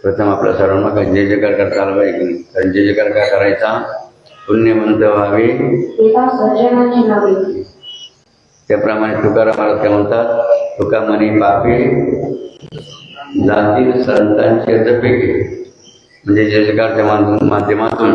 प्रथम आपल्या सर्वांना काही जय जयकार करता आला पाहिजे कारण जय जयकार काय करायचा पुण्यवंत व्हावे. त्याप्रमाणे तुकाराम महाराज काय म्हणतात? तुका म्हणे पापे जातील संतांचे म्हणजे जयकारच्या माध्यम- माध्यमातून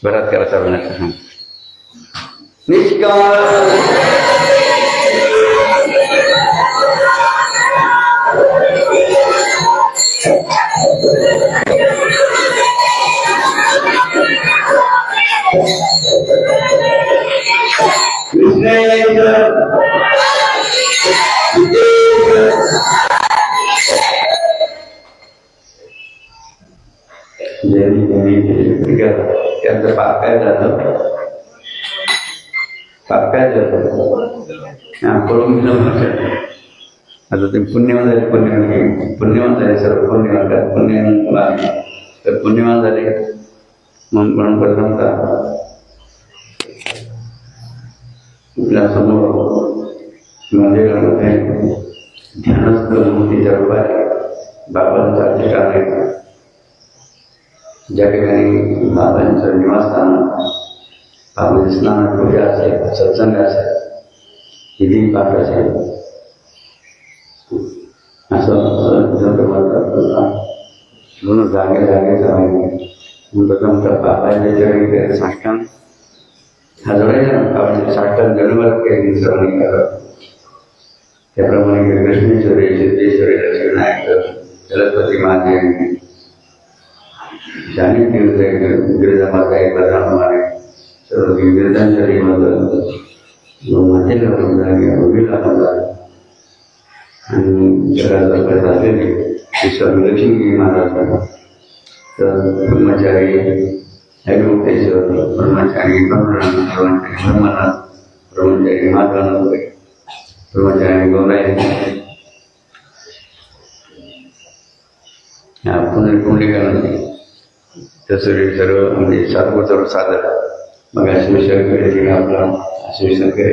berat kalau saya mengatakan niskal काय झालं पाप काय झालं हा करून घेणं आता ते पुण्यवान झाले पुण्यवान पुण्यवान झाले. सर्व पुण्यवान झाले. पुण्यवान तर पुण्यवान झाले मग म्हणून प्रथमता आपल्यासमोर मंदिरामध्ये ध्यानस्थ मूर्तीच्या रूपात बाबांचा अधिष्ठान आहे ठिकाणी महाराजांचं निवासस्थान स्नान पूजा असेल सत्संग असेल विधी पाठ असेल असं म्हणून जागे जागे जागे। प्रथम पापायचे साष्टांग हजरायचे साष्टांग गणवर काही विसरणी करत त्याप्रमाणे कृष्णेश्वरीचे शानी तीर्थ गिरिजामाता आहे बलरामाने सर्व गिरिजांच्या मातेला जागे उभीला म्हणतात आणि जगाचा करत आलेले ते स्वामी लक्ष्मी महाराज तर ब्रह्मचारी हरिमुक्तेश्वर ब्रह्मचारी ब्रह्मनाथ ब्रह्मनाथ ब्रह्मचारी माधवानंद ब्रह्मचारी गौराई पुणे पुंडलिकानंदी तसं सर्व म्हणजे सर्व सर्व साधक मग शिवशंकर तिने म्हणजे आपला शिवशंकर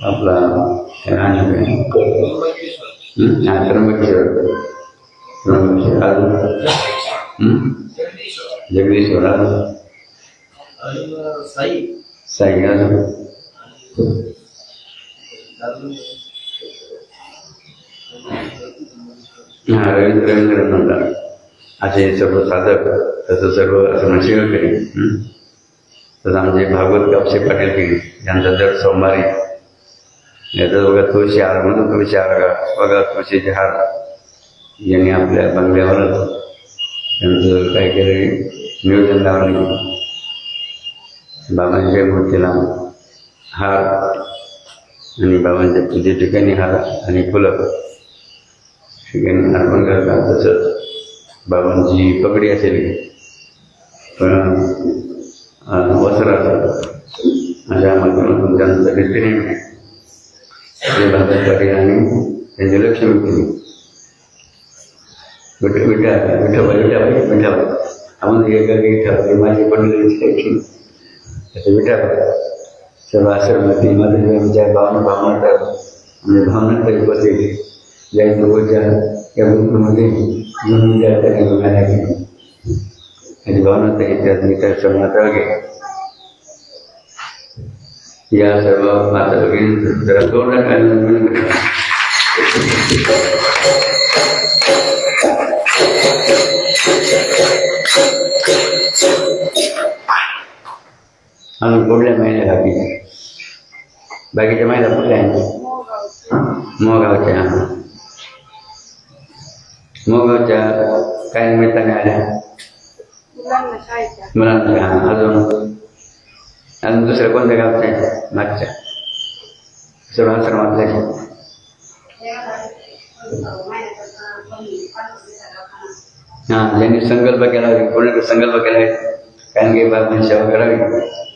आपला आणि हा त्र्यंबकेश्वर. आपला अजून? हं? जगदीश्वर. साई. साई हा रवींद्र रवींद्र म्हणतात असे सर्व साधक तसं सर्व असं तसं आमचे भागवत कापसे पाटील की यांचा दर सोमवारी याचा बघा तुळशी हार म्हणून तुळशी हार बघा तुळशीचे हार. यांनी आपल्या बंगल्यावरच त्यांचं काय केलं नियोजन लावले. बाबांच्या मूर्तीला हार आणि बाबांच्या पूजे ठिकाणी हार आणि फुलं. ठिकाणी अर्पण करतात तसंच बाबांची पगडी असेल. पण वस्त्र अशा माध्यमातून त्यांचं रीतीने जे बाबा पाटील आणि त्यांची लक्ष्मी केली विठ विठा विठाबाई विठाबाई विठाबाई आपण एका विठा माझी पडलेली त्याचं विठाबाई सर्व आश्रमातील माझे विचार भावना भावना म्हणजे भावना तरी बसेल जयंत पूजा या गुरुमध्ये म्हणून विचार त्यांनी बघायला गेली आणि भावना तरी त्यात विचार श्रमात वगैरे या सर्व माता भगिनी जरा दोन टाकायला पुढल्या महिन्यात बाकी बाकीच्या महिला कुठल्या आहेत मोगावच्या मोगावच्या काय निमित्ताने आल्या? मुलांना हा, अजून? अजून दुसऱ्या कोणत्या गावच्या आहेत? मागच्या? सर्व आश्रमातल्या हा ज्यांनी संकल्प केला कोणी संकल्प केला आहे? कारण की बाबांनी सेवा करावी.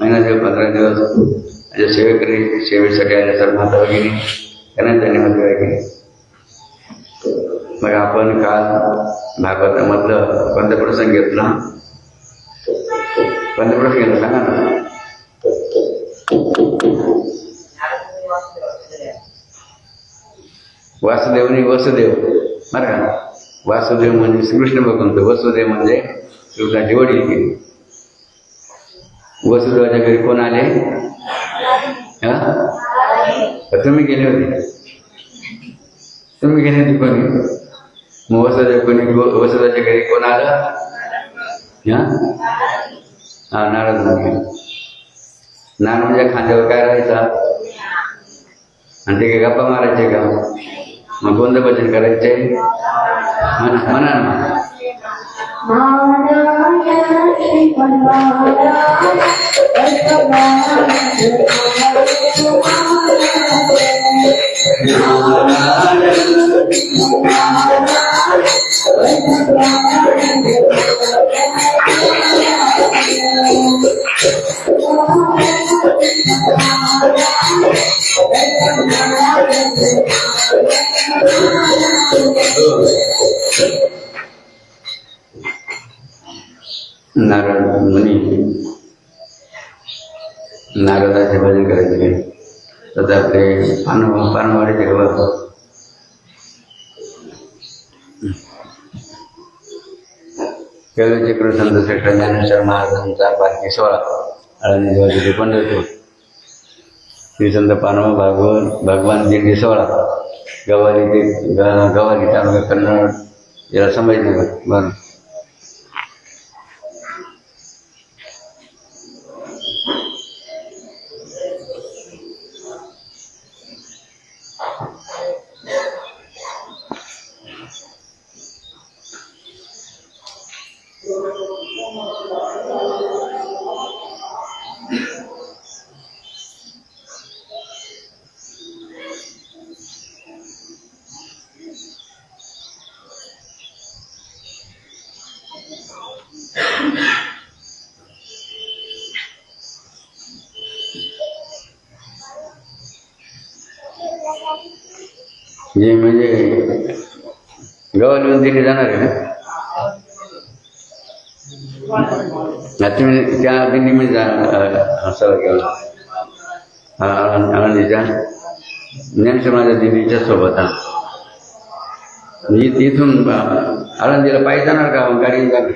महिना दिवस पंधरा दिवस सेवेकरी सेवेसाठी आल्या तर माता भगिनी त्यांना त्यांनी मध्ये केली मग आपण काल भागवतामधलं पंतप्रसंग घेतला पंतप्रसंग घेतला सांगा ना. वासुदेवनी वसुदेव बरं का? वासुदेव म्हणजे श्रीकृष्ण भगवंत वसुदेव म्हणजे कृष्णाची वडील केली वसुदेवाच्या घरी कोण आले? हा? तुम्ही गेले होते. तुम्ही गेले होते कोणी? मग वसुदेव कोणी वसुदेवाच्या घरी कोण आलं हा हा नारद म्हणजे नारद म्हणजे खांद्यावर काय राहायचा आणि ते काय गप्पा मारायचे का मग कोणतं भजन करायचे म्हणा म्हणा ना नारायण नारद मुनी नारदाचे भजन करायचे. तर आपले पानवा पानवाडीचे गवत केळूचे कृष्ण श्रेष्ठ ज्ञानेश्वर महाराजांचा पालखी सोहळा आळंदी देवाचे पंढरपूर श्री संत पानवा भागवत भगवान दिंडी सोहळा गवारी ते ग- गवारी तालुका कन्नड याला संभाजीनगर बरं जे म्हणजे गव्हाला येऊन दिली जाणार आहे ना? तुम्ही त्या दिंडीमध्ये जा अं, असं हा, आळंदीच्या ज्ञानेश्वर माझ्या दिंडीच्या सोबत हा. तिथून आळंदीला पायी जाणार का गाडी जाणार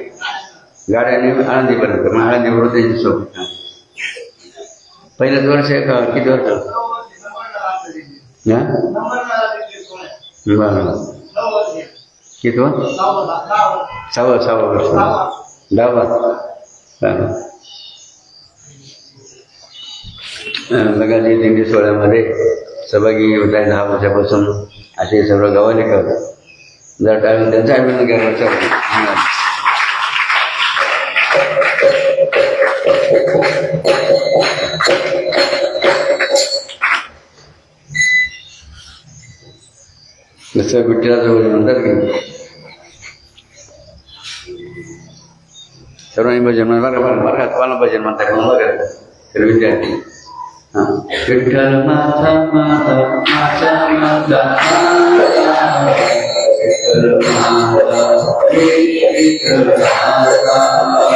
गाड्याने आळंदीपर्यंत मग आळंदीवर त्यांच्यासोबत पहिल्याच पहिलंच वर्ष किती वर्ष? हा? बरं किती वर सहावं सहावं वर्ष दहावा. बरं. दिंडी सोहळ्यामध्ये सहभागी होत आहे दहा वर्षापासून असे सर्व गव्हाले करतात जर टाळून त्यांचं अभिनंदन केलं Saya pikir sama yang mendengar kan? Cara mana? Mana? Apa mana? Kamu lihat, kamu lihat. Kedal mata mata mata mata mata mata mata mata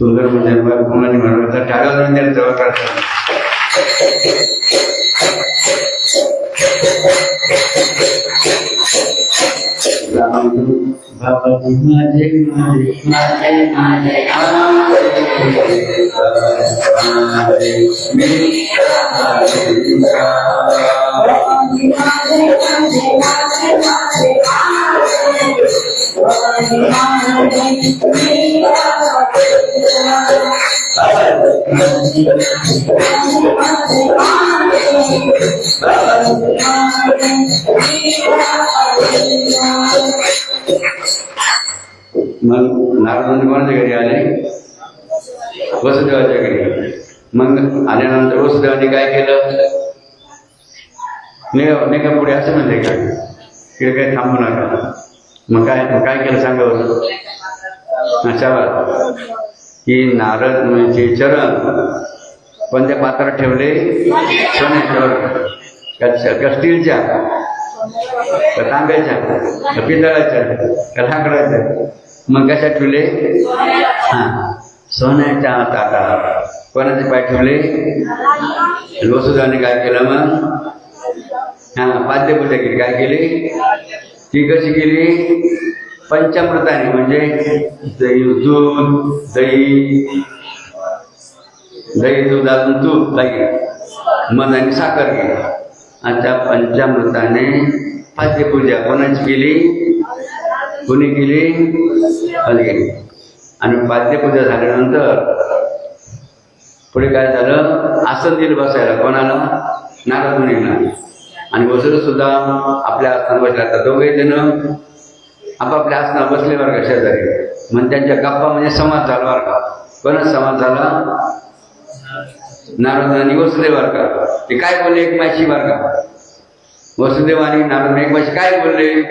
सुंदर म्हणजे कोणाने म्हणलं टाळ्या जाऊन त्याला जवळ करतात बाबाजी माझे माझे मग नारायण कोणाच्या घरी आले? वसुदेवाच्या घरी मग आल्यानंतर वसुदेवाने काय केलं? निघा नाही का पुढे असं म्हणते का? तिकडे काही थांबू नका. मग काय काय केलं सांगा बरं? अशा की नारद म्हणजे चरण कोणत्या पात्रात ठेवले? सोन्याच्यावर. का- स्टीलच्या? का तांब्याच्या? का पितळाच्या? का मग कशा ठेवले? हा. सोन्याच्या ताटात कोणाचे पाय ठेवले? वसुदाने काय केलं मग? हा पाद्यपूजा केली काय केली? ती कशी केली? पंचामृताने म्हणजे दही दूध दही दही दूध अजून तूप दही मध आणि साखर केली. आणि त्या पंचामृताने पूजा कोणाची केली? कोणी केली? हली केली? आणि पाद्यपूजा झाल्यानंतर पुढे काय झालं? आसन दिलं बसायला. कोणाला? नारद मुनीला आणि वसुर सुद्धा आपल्या आसन बसला. तर दोघे जण आपापल्या आसना बसले बरं का शेजारी? मग त्यांच्या गप्पा म्हणजे समाज झाला बरं का? कोणच समाज झाला? नारदानी आणि वसुदेव बरं का? ते काय बोलले एक माशी बरं का? वसुदेव आणि नारद एक माशी काय बोलले?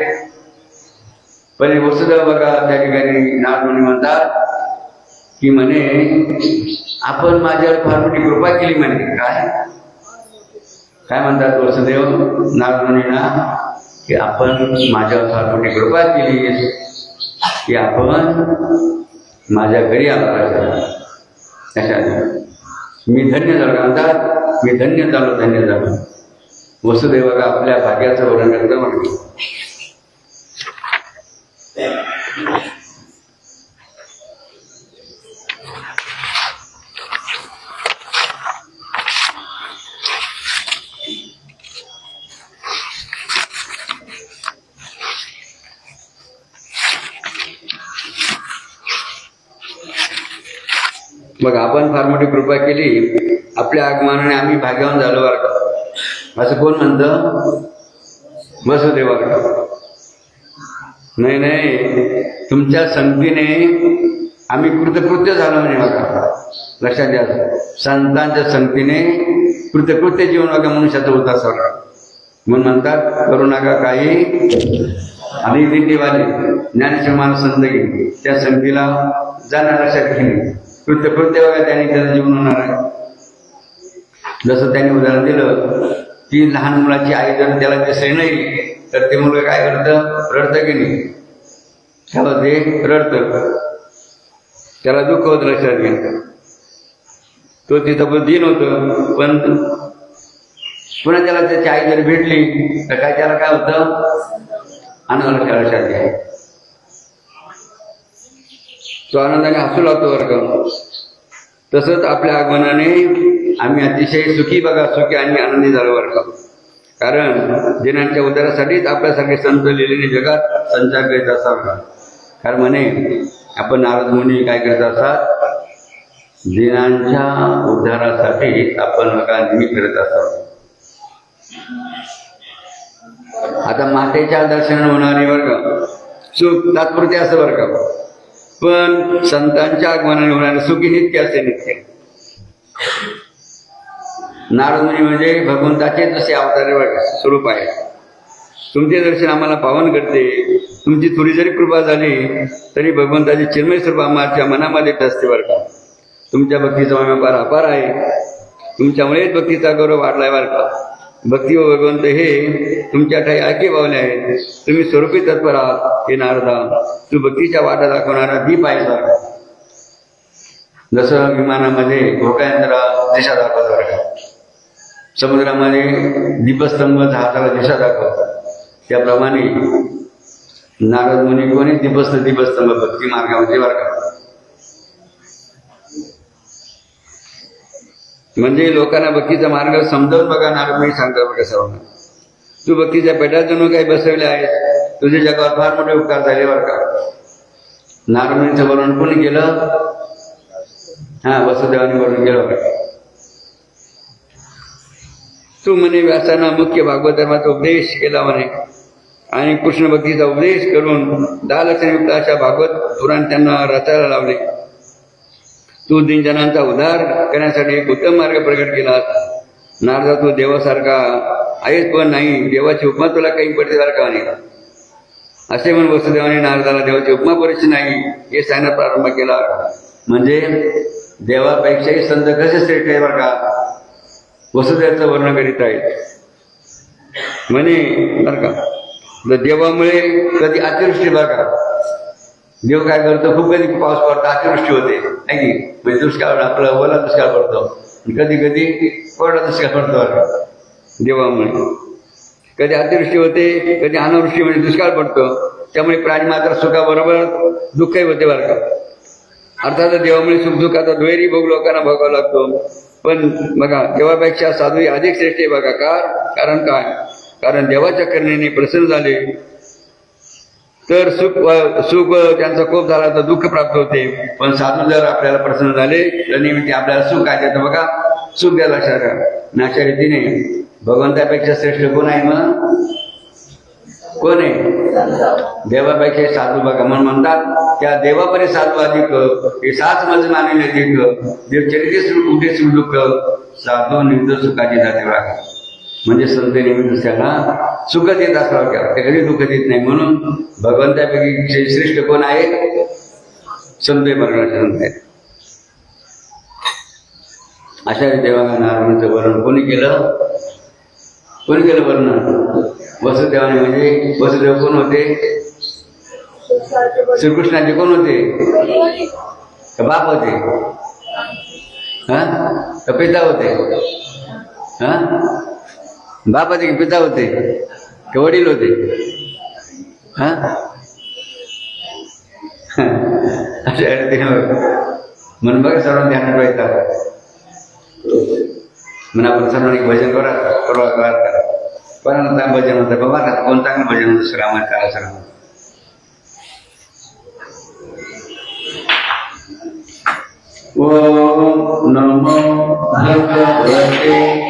पण वसुदेव बघा त्या ठिकाणी नारद म्हणतात की म्हणे आपण माझ्यावर फार मोठी कृपा केली म्हणे. काय? काय म्हणतात वसुदेव? नारदमुनींना की आपण माझ्यावर सारखी कृपा केली की आपण माझ्या घरी आला अशा मी धन्य झालो. म्हणतात मी धन्य झालो धन्य झालो. वसुदेवाला आपल्या भाग्याचं वर्णन करतं म्हणतो मग आपण फार मोठी कृपा केली. आपल्या आगमनाने आम्ही भाग्यवान झालो बरं का? असं कोण म्हणतं? वसुदेवा नाही नाही. तुमच्या संगतीने आम्ही कृतकृत्य झालो म्हणे बघा लक्षात घ्या. संतांच्या संगतीने कृतकृत्य जीवन बघा मनुष्याचं होता सर. म्हणून म्हणतात करू नका काही. आणि दिंडीवाले ज्ञानेश्वर महाराज संत घेणे त्या संगतीला जाणार लक्षात घेणे. कृत्य कृत्य त्याने त्यांनी त्याचं जीवन होणार आहे. जसं त्यांनी उदाहरण दिलं की लहान मुलाची आई जर त्याला दिसली नाही तर ते मुलगा काय करतं? रडतं की नाही? त्याला ते रडतं. त्याला दुःख होत लक्षात घ्यायचं. तो तिथं पण दिन होतं पण पुन्हा त्याला त्याची आई जर भेटली तर काय त्याला काय होतं? आनंद लक्षात घ्यायला तो आनंदाने हसू लागतो बरं का तसंच आपल्या आगमनाने आम्ही अतिशय सुखी बघा सुखी आणि आनंदी झालो बरं का कारण दिनांच्या उद्धारासाठीच आपल्यासारखे संत लिहिलेले जगात संचार करीत असावा कारण म्हणे आपण नारद मुनी काय करत असतात दिनांच्या उद्धारासाठी आपण नेहमी करत असावं. आता मातेच्या दर्शन होणारे वर्ग. सुख तात्पुरते असं वर्ग. पण संतांच्या आगमनाने होणारे सुखी नित्य असे नित्य नारदमुनी म्हणजे भगवंताचे जसे अवतारे वर्ग स्वरूप आहे. तुमचे दर्शन आम्हाला पावन करते. तुमची थोडी जरी कृपा झाली तरी भगवंताची चिन्मय स्वरूप आम्हाला मनामध्ये असते बरं का. तुमच्या भक्तीचा आम्ही फार अपार आहे. तुमच्यामुळेच भक्तीचा गौरव वाढलाय बरं का. भक्ती व भगवंत हे तुमच्या ठाई ऐके पावले आहेत. तुम्ही स्वरूपी तत्पर आहात हे नारदा. तू भक्तीच्या वाटा दाखवणारा दीप आहे जसं विमानामध्ये घोटायंत्र दिशा दाखवत समुद्रामध्ये दीपस्तंभ जहाजाला दिशा दाखवतात. त्याप्रमाणे नारद मुनी कोणी दीपस्त दीपस्तंभ भक्ती मार्गामध्ये वर्गात म्हणजे लोकांना भक्तीचा मार्ग समजावून बघा नारद मी सांगतो बघा सर्वांना. तू भक्तीच्या पेटात जणू काही बसवले आहेस तुझे जगावर फार मोठे उपकार झाले बरं का? नारद वर्णन कोणी केलं? हा वसुदेवाने वर्णन केलं बरं तू म्हणे व्यासानं मुख्य भागवत धर्माचा उपदेश केला म्हणे. आणि कृष्ण भक्तीचा उपदेश करून दहा लक्षणयुक्त अशा भागवत पुराण त्यांना रचायला लावले. तू दिनजनांचा उद्धार करण्यासाठी उत्तम मार्ग प्रकट केला. नारदा तू देवासारखा आहेस पण नाही देवाची उपमा तुला काही पडते बरं म्हणे असे म्हणून वसुदेवाने नारदाला देवाची उपमा परिस्थिती नाही हे सांगण्यास प्रारंभ केला. म्हणजे देवापेक्षाही संत कसे श्रेष्ठ आहे बरं का वसुदेवाचं वर्णन करीत आहेत. म्हणे बरं का तर देवामुळे कधी अतिवृष्टी बरं का? देव काय करतो खूप कधी पाऊस पडतो अतिवृष्टी होते. नाही की? म्हणजे दुष्काळ आपला ओला दुष्काळ पडतो. कधी कधी कोरडा दुष्काळ पडतो देवामुळे. कधी अतिवृष्टी होते कधी अनावृष्टी म्हणजे दुष्काळ पडतो. त्यामुळे प्राणी मात्र सुखाबरोबर दुःखही होते बरं का. अर्थात देवामुळे सुखदुःखाचा दुहेरी भोग लोकांना भोगावा लागतो. पण बघा देवापेक्षा साधू अधिक श्रेष्ठ आहे बघा. का? कारण काय? कारण देवाच्या करणेने प्रसन्न झाले. तर सुख सुख त्यांचा कोप झाला तर दुःख प्राप्त होते. पण साधू जर आपल्याला प्रसन्न झाले तर नेहमी आपल्याला सुख आहे. तर बघा सुख द्या लक्षात आणि अशा रीतीने भगवंतापेक्षा श्रेष्ठ कोण आहे मग? कोण आहे? देवापेक्षा साधू बघा. म्हणून म्हणतात त्या देवापरे साधू अधिक. हे सात मज मानिले अधिक देवचरिते उद्देश दुःख? साधू निंद सुखाची जाते बघा. म्हणजे संत नेहमी दुसऱ्याला सुख देत असावं का ते कधी दुःख देत नाही. म्हणून भगवंतापैकी श्रेष्ठ कोण आहे? संत मरणाचे संत आहेत अशा देवांना नारायणाचं वर्णन कोणी केलं? कोणी केलं वर्णन वसुदेवाने म्हणजे वसुदेव कोण होते? श्रीकृष्णाचे कोण होते? का बाप होते? हा? पिता होते? हा? बाप होते की पिता होते की वडील होते हा अशा रीतीने म्हणून बघा सर्वांनी ध्यानात ठेवायचं म्हणून आपण सर्वांनी भजन करा करा करा करा कोणाला चांगलं भजन होतं बाबा का कोण चांगलं भजन होतं श्रावण करा श्रावण ओम नमो भगवते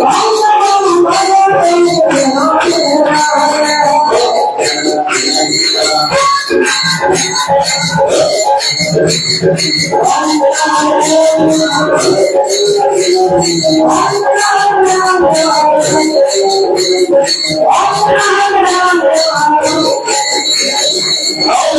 Thank. I'm I'm